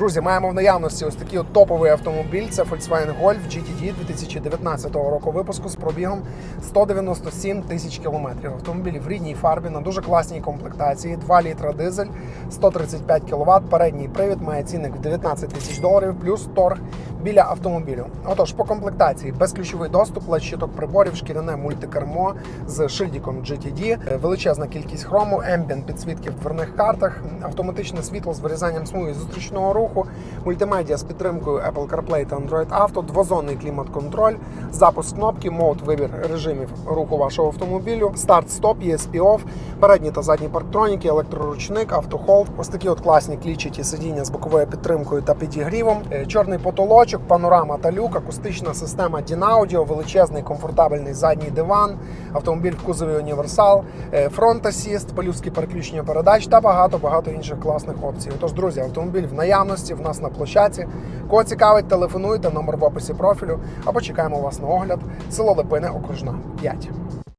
Друзі, маємо в наявності ось такий от топовий автомобіль. Це Volkswagen Golf GTD 2019 року випуску з пробігом 197 тисяч кілометрів. Автомобіль в рідній фарбі на дуже класній комплектації, 2 літра дизель, 135 кВт, передній привід, має цінник в 19 тисяч доларів, плюс торг біля автомобілю. Отож, по комплектації безключовий доступ, щиток приборів, шкіряне мультикермо з шильдиком GTD, величезна кількість хрому, Ambient підсвітки в дверних картах, автоматичне світло з вирізанням смуги зустрічного руху, мультимедіа з підтримкою Apple CarPlay та Android Auto, двозонний клімат-контроль, запуск кнопки, мод, вибір режимів руху вашого автомобілю, старт-стоп, ESP-OFF, передні та задні парктроніки, електроручник, автохолд. Ось такі от класні клічаті сидіння з боковою підтримкою та підігрівом, е, чорний потолочок, панорама та люк, акустична система DIN-Audio, величезний комфортабельний задній диван, автомобіль в кузові універсал, е, фронт асіст, полюстки переключення передач та багато багато інших класних опцій. Тож, друзі, автомобіль в наявності в нас на площадці. Кого цікавить, телефонуйте, номер в описі профілю або чекаємо вас на огляд. Село Липини, окружна 5.